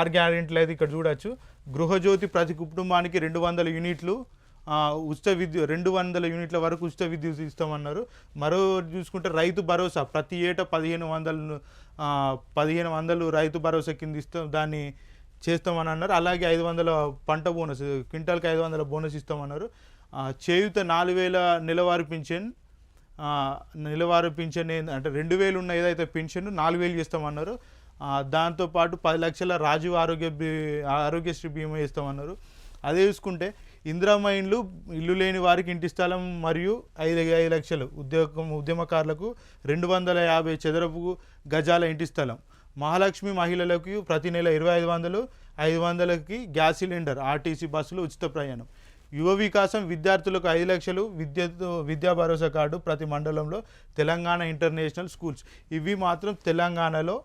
ఆరు గ్యారెంటీలు అయితే ఇక్కడ చూడొచ్చు. గృహజ్యోతి ప్రతి కుటుంబానికి రెండు వందల యూనిట్లు ఉచిత విద్యుత్ రెండు వందల యూనిట్ల వరకు ఉచిత విద్యుత్ ఇస్తామన్నారు. మరో చూసుకుంటే రైతు భరోసా ప్రతి ఏటా పదిహేను వందలు పదిహేను వందలు రైతు భరోసా కింద ఇస్తాం దాన్ని చేస్తామని అన్నారు అలాగే ఐదు వందల పంట బోనస్ క్వింటాల్కి ఐదు వందల బోనస్ ఇస్తామన్నారు. చేయుత నాలుగు వేల నెలవారీ పింఛన్ నెలవారు పింఛన్ అంటే రెండు వేలు ఉన్న ఏదైతే పింఛన్ నాలుగు వేలు చేస్తామన్నారు. దాంతోపాటు పది లక్షల రాజీవ్ ఆరోగ్య బీ- ఆరోగ్యశ్రీ బీమా ఇస్తామన్నారు. అదే చూసుకుంటే ఇందిరామ ఇండ్లు ఇల్లు లేని వారికి ఇంటి స్థలం మరియు ఐదు ఐదు లక్షలు ఉద్యోగం ఉద్యమకారులకు రెండు వందల యాభై చదరపు గజాల ఇంటి స్థలం. మహాలక్ష్మి మహిళలకు ప్రతి నెల ఇరవై ఐదు వందలు ఐదు వందలకి గ్యాస్ సిలిండర్ ఆర్టీసీ బస్సులు ఉచిత ప్రయాణం. యువ వికాసం విద్యార్థులకు ఐదు లక్షలు విద్యుత్ విద్యా భరోసా కార్డు ప్రతి మండలంలో తెలంగాణ ఇంటర్నేషనల్ స్కూల్స్. ఇవి మాత్రం తెలంగాణలో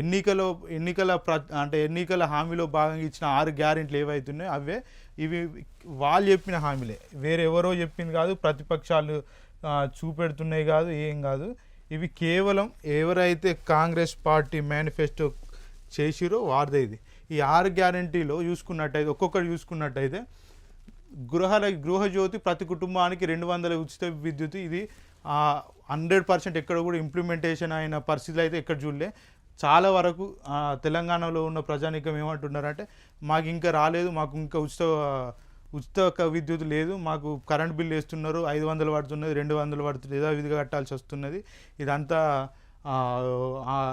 ఎన్నికలో ఎన్నికల ప్ర అంటే ఎన్నికల హామీలో భాగంగా ఇచ్చిన ఆరు గ్యారెంట్లు ఏవైతున్నాయో అవే ఇవి వాళ్ళు చెప్పిన హామీలే. వేరే ఎవరో చెప్పింది కాదు ప్రతిపక్షాలు చూపెడుతున్నాయి కాదు ఏం కాదు. ఇవి కేవలం ఎవరైతే కాంగ్రెస్ పార్టీ మేనిఫెస్టో చేసిరో వారిదే ఇది. ఈ ఆరు గ్యారంటీలో చూసుకున్నట్టయితే ఒక్కొక్కటి చూసుకున్నట్టయితే గృహాల గృహజ్యోతి ప్రతి కుటుంబానికి రెండు వందల ఉచిత విద్యుత్ ఇది హండ్రెడ్ పర్సెంట్ ఎక్కడ కూడా ఇంప్లిమెంటేషన్ అయిన పరిస్థితులు అయితే ఎక్కడ చూడలే. చాలా వరకు తెలంగాణలో ఉన్న ప్రజానీకం ఏమంటున్నారంటే మాకు ఇంకా రాలేదు మాకు ఇంకా ఉచిత ఉచిత విద్యుత్ లేదు మాకు కరెంట్ బిల్ వేస్తున్నారు ఐదు వందలు పడుతున్నది రెండు వందలు పడుతుంది యథావిధిగా కట్టాల్సి వస్తున్నది. ఇదంతా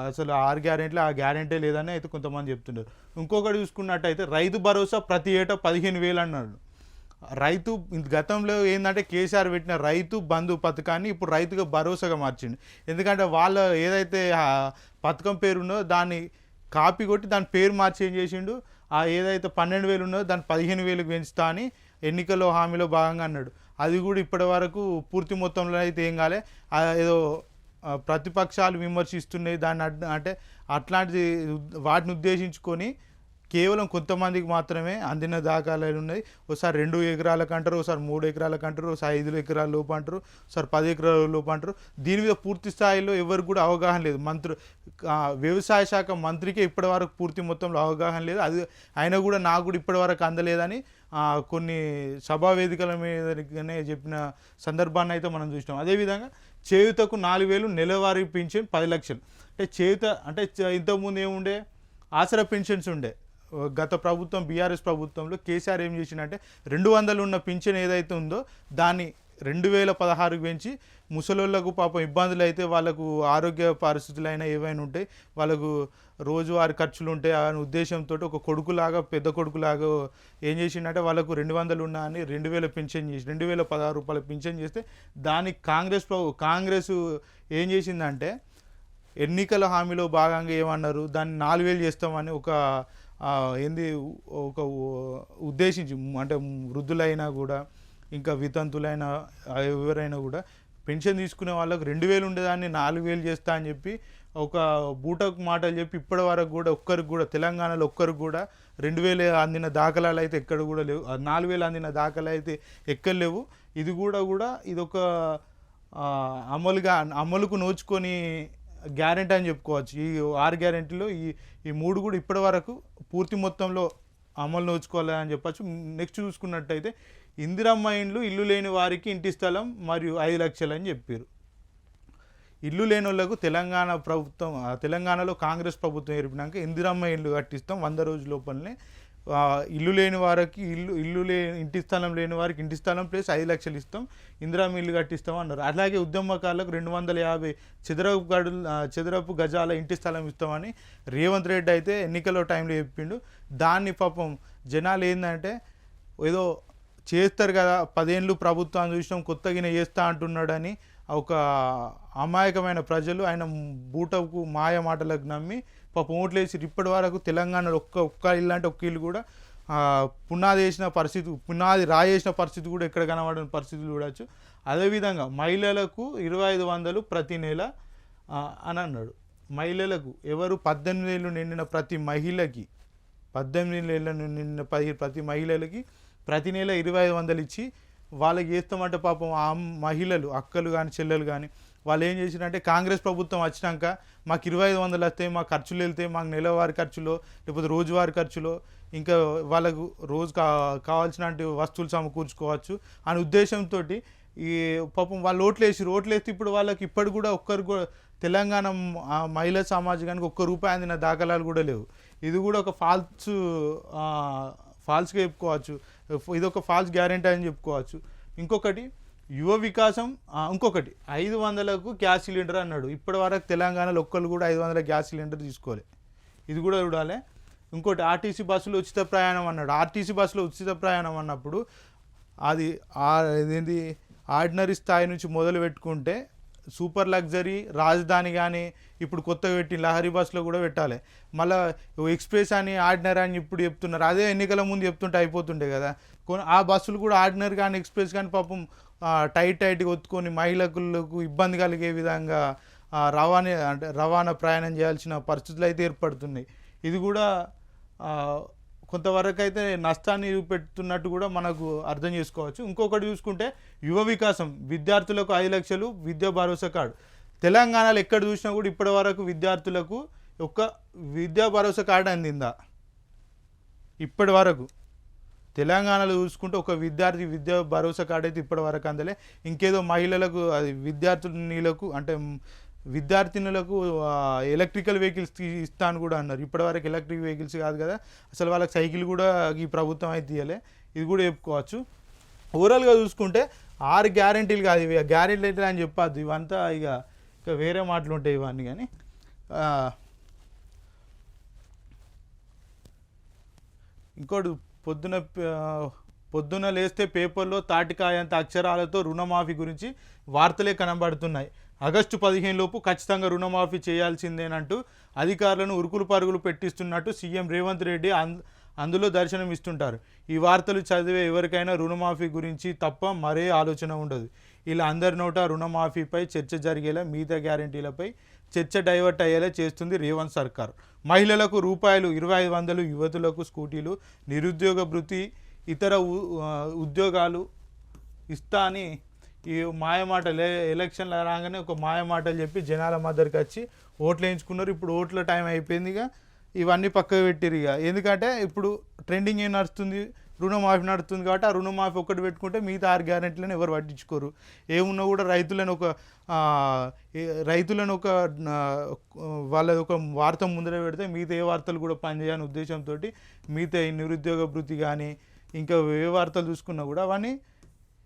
అసలు ఆరు గ్యారెంటీలు ఆ గ్యారెంటీ లేదని అయితే కొంతమంది చెప్తున్నారు. ఇంకొకటి చూసుకున్నట్టయితే రైతు భరోసా ప్రతి ఏటా పదిహేను వేలు అన్నాడు రైతు గతంలో ఏంటంటే కేసీఆర్ పెట్టిన రైతు బంధు పథకాన్ని ఇప్పుడు రైతుగా భరోసాగా మార్చిండు. ఎందుకంటే వాళ్ళ ఏదైతే పథకం పేరున్నో దాన్ని కాపీ కొట్టి దాని పేరు మార్చి ఏం చేసిండు? ఆ ఏదైతే పన్నెండు వేలు ఉన్నదో దాన్ని పదిహేను వేలకు పెంచుతా అని ఎన్నికల్లో హామీలో భాగంగా అన్నాడు. అది కూడా ఇప్పటి వరకు పూర్తి మొత్తంలో అయితే ఏం కాలే. ఏదో ప్రతిపక్షాలు విమర్శిస్తున్నాయి దాన్ని అంటే అట్లాంటిది వాటిని ఉద్దేశించుకొని కేవలం కొంతమందికి మాత్రమే అందిన దాఖలాలు ఉన్నాయి. ఒకసారి రెండు ఎకరాలకు అంటారు ఒకసారి మూడు ఎకరాలకు అంటారు ఒకసారి ఐదు ఎకరాల లోపు అంటారు ఒకసారి పది ఎకరాల లోపు అంటారు. దీని మీద పూర్తి స్థాయిలో ఎవరికి కూడా అవగాహన లేదు. మంత్రి వ్యవసాయ శాఖ మంత్రికే ఇప్పటి వరకు పూర్తి మొత్తంలో అవగాహన లేదు. అది అయినా కూడా నాకు కూడా ఇప్పటి వరకు అందలేదని కొన్ని సభా వేదికల మీదనే చెప్పిన సందర్భాన్ని అయితే మనం చూసినాం. అదేవిధంగా చేయుతకు నాలుగు వేలు నెలవారీ పింఛన్ పది లక్షలు. అంటే చేయుత అంటే ఇంతకుముందు ఏముండే? ఆసరా పెన్షన్స్ ఉండే. గత ప్రభుత్వం బీఆర్ఎస్ ప్రభుత్వంలో కేసీఆర్ ఏం చేసిండంటే రెండు వందలు ఉన్న పింఛన్ ఏదైతే ఉందో దాన్ని రెండు వేల పదహారుకు పెంచి ముసలోళ్ళకు పాపం ఇబ్బందులు అయితే వాళ్ళకు ఆరోగ్య పరిస్థితులు అయినా ఏవైనా ఉంటాయి వాళ్ళకు రోజువారి ఖర్చులు ఉంటాయి అనే ఉద్దేశంతో ఒక కొడుకులాగా పెద్ద కొడుకులాగా ఏం చేసిండంటే వాళ్ళకు రెండు వందలు ఉన్నా అని రెండు వేల పింఛన్ చేసి రెండు వేల పదహారు రూపాయల పింఛన్ చేస్తే దానికి కాంగ్రెస్ ప్రభు కాంగ్రెస్ ఏం చేసిందంటే ఎన్నికల హామీలో భాగంగా ఏమన్నారు? దాన్ని నాలుగు వేలు చేస్తామని ఒక ఏంది ఒక ఉద్దేశించి అంటే వృద్ధులైనా కూడా ఇంకా వితంతులైనా ఎవరైనా కూడా పెన్షన్ తీసుకునే వాళ్ళకు రెండు వేలు ఉండేదాన్ని నాలుగు వేలు చేస్తా అని చెప్పి ఒక బూటకు మాటలు చెప్పి ఇప్పటి వరకు కూడా ఒక్కరికి కూడా తెలంగాణలో ఒక్కరికి కూడా రెండు వేలు అందిన దాఖలాలు అయితే ఎక్కడ కూడా లేవు. నాలుగు వేలు అందిన దాఖలు అయితే ఎక్కడ లేవు. ఇది కూడా కూడా ఇదొక అమలుగా అమలుకు నోచుకొని గ్యారెంటీ అని చెప్పుకోవచ్చు. ఈ ఆరు గ్యారెంటీలో ఈ ఈ మూడు కూడా ఇప్పటి వరకు పూర్తి మొత్తంలో అమలు నోచుకోవాలి అని చెప్పచ్చు. నెక్స్ట్ చూసుకున్నట్టయితే ఇందిరమ్మ ఇండ్లు ఇల్లు లేని వారికి ఇంటి స్థలం మరియు ఐదు లక్షలు అని చెప్పారు. ఇల్లు లేని వాళ్ళకు తెలంగాణ ప్రభుత్వం ఆ, తెలంగాణలో కాంగ్రెస్ ప్రభుత్వం ఏర్పడినాక ఇందిరమ్మ ఇండ్లు కట్టిస్తాం వంద రోజుల లోపలనే. ఇల్లు లేని వారికి ఇల్లు ఇల్లు లే ఇంటి స్థలం లేని వారికి ఇంటి స్థలం ప్లస్ ఐదు లక్షలు ఇస్తాం. ఇందిరా ఇల్లు కట్టిస్తాం అన్నారు. అలాగే ఉద్యమకారులకు రెండు వందల యాభై చదరపు గడు చదరపు గజాల ఇంటి స్థలం ఇస్తామని రేవంత్ రెడ్డి అయితే ఎన్నికల టైంలో చెప్పిండు. దాన్ని పాపం జనాలు ఏంటంటే ఏదో చేస్తారు కదా పదేళ్ళు ప్రభుత్వాన్ని చూసినాం కొత్తగా చేస్తా అంటున్నాడని ఒక అమాయకమైన ప్రజలు ఆయన బూటకు మాయ మాటలకు నమ్మి పాపం ఓట్లేసి ఇప్పటి వరకు తెలంగాణలో ఒక్క ఒక్క ఇల్లు అంటే ఒక్క ఇల్లు కూడా పునాది వేసిన పరిస్థితి పునాది రాయేసిన పరిస్థితి కూడా ఎక్కడ కనబడిన పరిస్థితులు చూడవచ్చు అదేవిధంగా మహిళలకు ఇరవై ఐదు వందలు ప్రతి నెల అని అన్నాడు. మహిళలకు ఎవరు పద్దెనిమిది ఏళ్ళు నిండిన ప్రతి మహిళకి పద్దెనిమిది ఏళ్ళ నిండిన ప్రతి మహిళలకి ప్రతి నెల ఇరవై ఐదు వందలు ఇచ్చి వాళ్ళకి చేస్తామంటే పాపం ఆ మహిళలు అక్కలు కానీ చెల్లెలు కానీ వాళ్ళు ఏం చేసిరంటే కాంగ్రెస్ ప్రభుత్వం వచ్చినాక మాకు ఇరవై ఐదు వందలు వస్తాయి మా ఖర్చులు వెళ్తాయి మాకు నెలవారి ఖర్చులో లేకపోతే రోజువారి ఖర్చులో ఇంకా వాళ్ళకు రోజు కా కావాల్సిన వస్తువులు సమకూర్చుకోవచ్చు అనే ఉద్దేశంతో ఈ పాపం వాళ్ళు ఓట్లు వేసి ఓట్లు వేస్తే ఇప్పుడు వాళ్ళకి ఇప్పటి కూడా ఒక్కరు కూడా తెలంగాణ ఆ మహిళా సమాజానికి ఒక్క రూపాయి అందిన దాఖలాలు కూడా లేవు. ఇది కూడా ఒక ఫాల్స్ ఫాల్స్గా చెప్పుకోవచ్చు ఇది ఒక ఫాల్స్ గ్యారెంటీ అని చెప్పుకోవచ్చు. ఇంకొకటి యువ వికాసం ఇంకొకటి ఐదు వందలకు గ్యాస్ సిలిండర్ అన్నాడు. ఇప్పటి వరకు తెలంగాణలో ఒక్కరు కూడా ఐదు వందల గ్యాస్ సిలిండర్ తీసుకోలే. ఇది కూడా చూడాలి. ఇంకోటి ఆర్టీసీ బస్సులో ఉచిత ప్రయాణం అన్నాడు. ఆర్టీసీ బస్సులో ఉచిత ప్రయాణం అన్నప్పుడు అది ఇదేంటి ఆర్డినరీ స్థాయి నుంచి మొదలు పెట్టుకుంటే సూపర్ లగ్జరీ రాజధాని కానీ ఇప్పుడు కొత్తగా పెట్టి లహరి బస్సులో కూడా పెట్టాలి. మళ్ళీ ఎక్స్ప్రెస్ అని ఆర్డినరీ అని ఇప్పుడు చెప్తున్నారు. అదే ఎన్నికల ముందు చెప్తుంటే అయిపోతుండే కదా. కొన్ని ఆ బస్సులు కూడా ఆర్డినరీ కానీ ఎక్స్ప్రెస్ కానీ పాపం టైట్ టైట్గా ఒత్తుకొని మహిళలకు ఇబ్బంది కలిగే విధంగా రవాణా అంటే రవాణా ప్రయాణం చేయాల్సిన పరిస్థితులు అయితే ఏర్పడుతున్నాయి. ఇది కూడా కొంతవరకు అయితే నష్టాన్ని చూపెడుతున్నట్టు కూడా మనకు అర్థం చేసుకోవచ్చు. ఇంకొకటి చూసుకుంటే యువ వికాసం విద్యార్థులకు ఐదు లక్షలు విద్యా భరోసా కార్డు. తెలంగాణలో ఎక్కడ చూసినా కూడా ఇప్పటి వరకు విద్యార్థులకు ఒక్క విద్యా భరోసా కార్డు అందిందా? ఇప్పటి వరకు తెలంగాణలో చూసుకుంటే ఒక విద్యార్థి విద్యా భరోసా కార్డు అయితే ఇప్పటి వరకు అందలే. ఇంకేదో మహిళలకు అది విద్యార్థినులకు అంటే విద్యార్థినులకు ఎలక్ట్రికల్ వెహికల్స్ తీ- కూడా అన్నారు. ఇప్పటివరకు ఎలక్ట్రిక్ వెహికల్స్ కాదు కదా. అసలు వాళ్ళకి సైకిల్ కూడా ఈ ప్రభుత్వం అయితే ఇవ్వలే ఇది కూడా చెప్పుకోవచ్చు. ఓవరాల్గా చూసుకుంటే ఆరు గ్యారెంటీలు కాదు ఇవి. గ్యారెంటీ అని చెప్పద్దు. ఇవంతా ఇక ఇక వేరే మాటలు ఉంటాయి ఇవన్నీ కానీ. ఇంకోటి పొద్దున పొద్దున లేస్తే పేపర్లో తాటికాయంత అక్షరాలతో రుణమాఫీ గురించి వార్తలే కనబడుతున్నాయి. ఆగస్టు పదిహేను లోపు ఖచ్చితంగా రుణమాఫీ చేయాల్సిందేనంటూ అధికారులను ఉరుకులు పరుగులు పెట్టిస్తున్నట్టు సీఎం రేవంత్ రెడ్డి అంద అందులో దర్శనం ఇస్తుంటారు. ఈ వార్తలు చదివే ఎవరికైనా రుణమాఫీ గురించి తప్ప మరే ఆలోచన ఉండదు. ఇలా అందరి నోట రుణమాఫీపై చర్చ జరిగేలా మిగతా గ్యారంటీలపై చర్చ డైవర్ట్ అయ్యేలా చేస్తుంది రేవంత్ సర్కార్. మహిళలకు రూపాయలు ఇరవై ఐదు వందలు యువతులకు స్కూటీలు నిరుద్యోగ భృతి ఇతర ఉ- ఉద్యోగాలు ఇస్తా అని ఈ మాయమాటలు ఏ- ఎలక్షన్లు రాగానే ఒక మాయమాటలు చెప్పి జనాల మద్దరికి వచ్చి ఓట్లు వేయించుకున్నారు. ఇప్పుడు ఓట్ల టైం అయిపోయింది ఇక. ఇవన్నీ పక్కకు పెట్టిరు ఇక. ఎందుకంటే ఇప్పుడు ట్రెండింగ్ ఏం నడుస్తుంది? రుణమాఫీ నడుస్తుంది కాబట్టి ఆ రుణమాఫీ ఒక్కటి పెట్టుకుంటే మిగతా ఆరు గ్యారెంటీలను ఎవరు పట్టించుకోరు. ఏమున్నా కూడా రైతులను ఒక రైతులను ఒక వాళ్ళ ఒక వార్త ముందర పెడితే మిగతా ఏ వార్తలు కూడా పనిచేయని ఉద్దేశంతో మిగతా ఈ నిరుద్యోగ భృతి కానీ ఇంకా ఏ వార్తలు చూసుకున్నా కూడా అవన్నీ